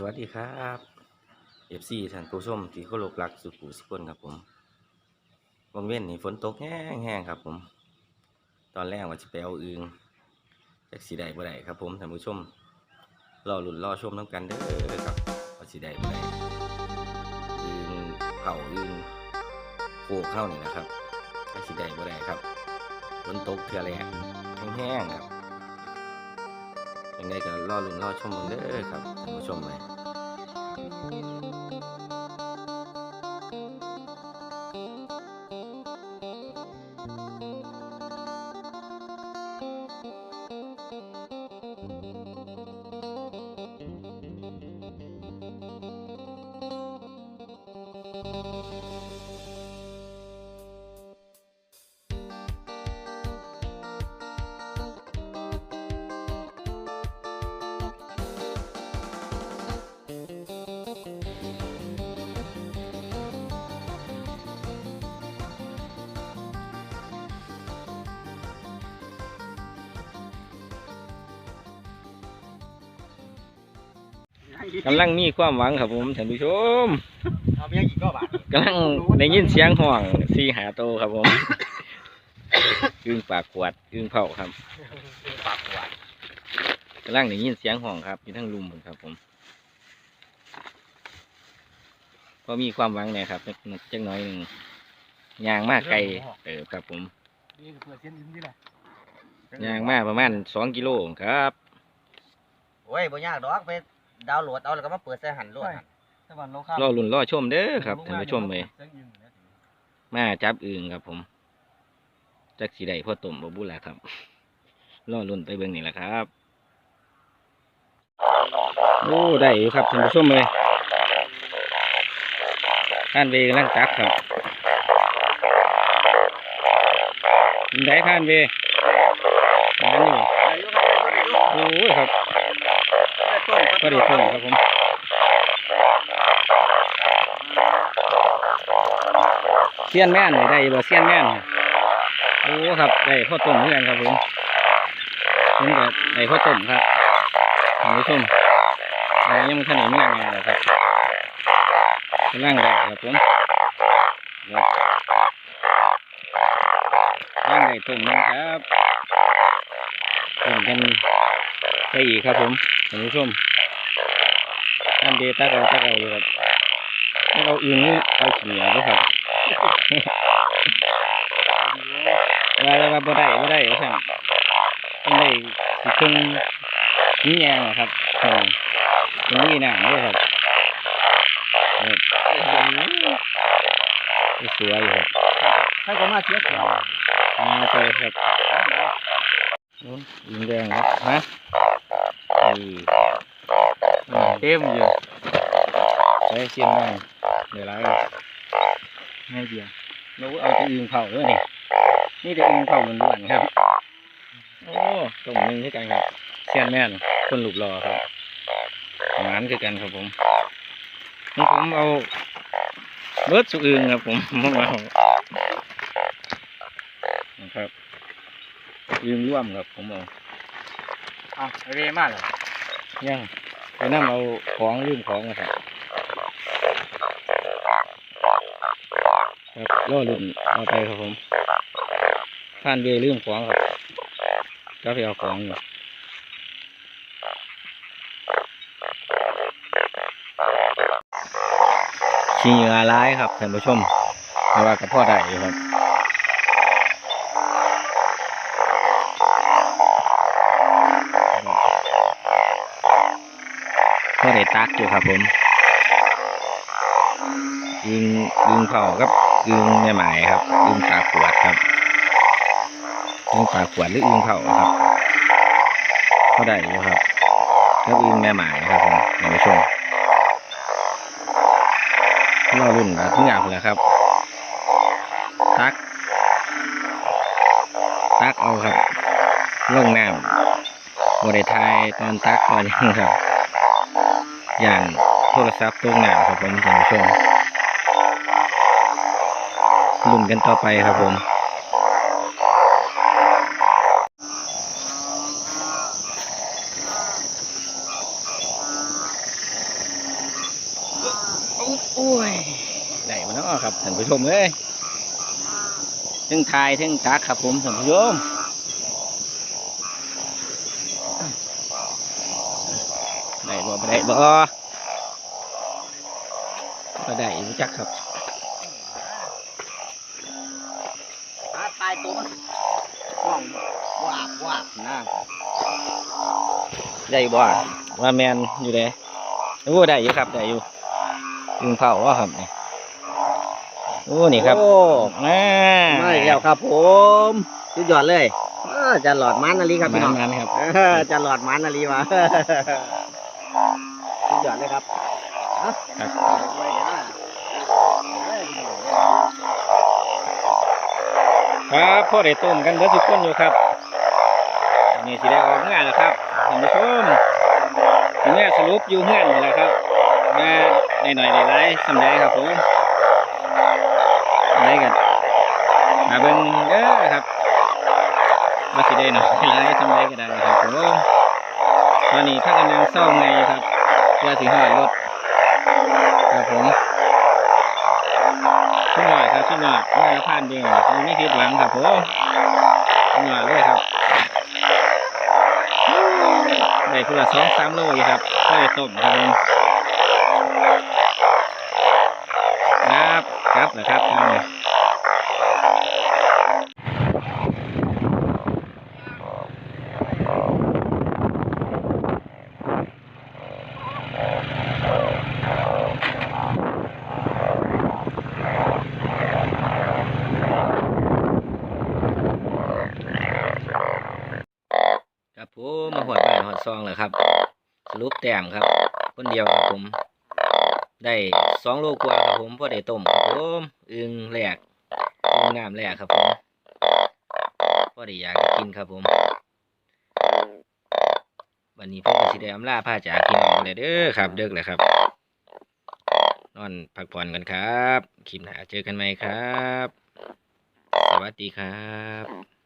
สวัสดีครับเอฟซีท่านผู้ชมที่เคารพรักสุขุสุขคนครับผมวังเว้นนี่ฝนตกแห้งๆครับผม ตอนแรกว่าจะไปเอาอึงจากสีใดบ่ได้ครับผมท่านผู้ชมรอหลุนรอชมน้ำกันเด้อครับว่าสีใดบ่ได้อึงเผาอึงโคกเข้านี่นะครับจากสีใดบ่ได้ครับฝนตกเทื่อแรกแห้งๆครับ ยังไงก็รอลุ้นรอชมกันเด้อครับท่านผู้ชมเลย กำลังมีความหวังครับผมท่านผู้ชมเอาเมียกี่ก็บาทกำลังได้ยินเสียงห่วงสีหาโตวครับผมอึ้งปากขวดอึ้งเผาครับปากหวานกำลังได้ยินเสียงห่วงครับอยู่ทั้งลุมผมครับผมก็มีความหวังเนี่ยครับจักหน้อยหนึ่งยางมากไกลเออครับผมนี่เปิดเส้นยิ้มที่ไหนยางมากประมาณสองกิโลครับโอ้ยบ่ยากดอกไปดาวน์โหลดเอาแล้วก็มาเปิดใส่หันโหลดหั่นสวรรค์โลข้ามรอลุ่นรอชมเด้อครับท่านผู้ชมเลยมาจับอึงครับ ผมจักสีใดพ่อตุ่มบ่บุแหละครับรอลุ่นไปเบิ่งนี่แหละครับโอ้ได้อยู่ครับท่านผู้ชมเลยท่านเวกำลังตักครับได้ท่านเวมานี่อายุครับอายุโอ้ยครับต้น ก็ได้ต้นครับผมเสี้ยนแม่นนี่ได้บ่เสี้ยนแม่นโอ้ครับได้ข้าวต้มเหมือนครับผมนี่ก็ได้ข้าวต้มครับท่านผู้ชมแต่ยังไม่ทันได้เมื่องเลยครับกำลังได้ครับผมครับกำลังได้ต้มนึงครับต้มกันไปอีกครับผม ท่านผู้ชมท่านเดตักเอาตักเอาอยู่ครับตักเอาอื่นนี่เอาเขียด้วยครับว่าว่าบ่ได้บ่ได้ว่าซั่นต้องได้สิครึ่งนี้แยงอะครับเออเป็นนี่น้ำด้วยครับครับสวยอยู่ครับให้ก็มาเทียบมาไปครับนู้น ยิงแดงครับฮะนี่เต็มอยู่ไปเชียงใหม่เดี๋ยวไรให้เดียวเราเอาแตะอึงเผาด้วยนี่นี่แต่อึงเผาล้วนครับ โอ้ตรงนึงคือกันครับเซียนแม่นคนหลูกรอครับหมานคือกันครับผมของผมเอาเบิร์ดสุอึงครับผมผมเอานะครับ อึงร่วมครับผมเอาอะเรมากเลยยังไปนั่งเอาของลืมของนะครับครับล่อลุ่นเอาไปครับผมผ่านเวลืมของครับก็ไปเอาของอยู่ขี้เหงื่อร้ายครับท่านผู้ชมแต่ว่ากับพ่อได้อยู่ครับพ่ อได้ตักอยู่ครับผมยิงยิงเผากับยิงแม่หมายครับยิงปาขวดครับยิงปาขวดหรือยิงเผาครับพ่อได้อยู่ครับแล้วยิงแม่หมายครับผมท่านผู้ชมรอรุ่นแบบทุกอย่างเลยครับ ตัก ตักเอาครับลงน้ำบริทยตอนตักตอนนี้ครับ อย่างโทรศัพท์ตรงน้ำครับผมท่านผู้ชมลุ้นกันต่อไปครับผมโอ้ยได้มาเนาะครับท่านผู้ชมเอ้ยทึ่งทายทึ่งตักครับผมท่านผู้ชมได้ บ่บ่ได้บ่ก็ได้รู้จักครับหาตายตัวมันว่องวาบวาบนะได้บ่ว่าแมนอยู่เด้โอ้ได้อยู่ครับได้อยู่ยิงเผาว่าครับนี่โอ้นี่ครับโอ้อ่ามาอีกแล้วครับ ผมสุดยอดเลยเออจะหลอดมันนาลีครับพี่น้องมันๆครับเออจะหลอดมันนาลีวะ สุดยอดเลยครับเอาครับไว้เดี๋ยวนะเอ้ยครับพ่อได้ต้มกันเบิดทุกคนอยู่ครับนี่สิได้ออกงานแล้วครับท่านผู้ชมทีนี้สรุปอยู่เฮือนนี่แหละครับมาได้หน่อยได้หลายสำได้ครับผมได้กันมาเบิ่งเด้อครับว่าสิได้หน่อยได้หลายสำได้ก็ได้ครับผมต อนนี้ถ้ากันยังเศร้าไงครับเพื่อสิหอดรถครับผมชุดหน่อยครับชุดหน่อยเมื่อละพันเดียวไม่มีผิดหวังครับผมชุดหน่อยเลยครับได้พุ่ละสองสามโลอยู่ครับค่อยต้มครับผมครับครับนะครับท่านครับผมมาหอดบ้านหอด ซองเลยครับ สรุปแต้มครับ คนเดียวครับผม ได้สองโลกว่าครับผมพอได้ต้มครับผมอึงแหลกอึงน้ำแหลกครับผมพอได้อยากกินครับผม วันนี้ผมก็สิได้อำลาพาจากพี่น้องเลยเด้อครับเด้อเลยครับนอนพักผ่อนกันครับ คลิปหน้าเจอกันไหมครับ สวัสดีครับ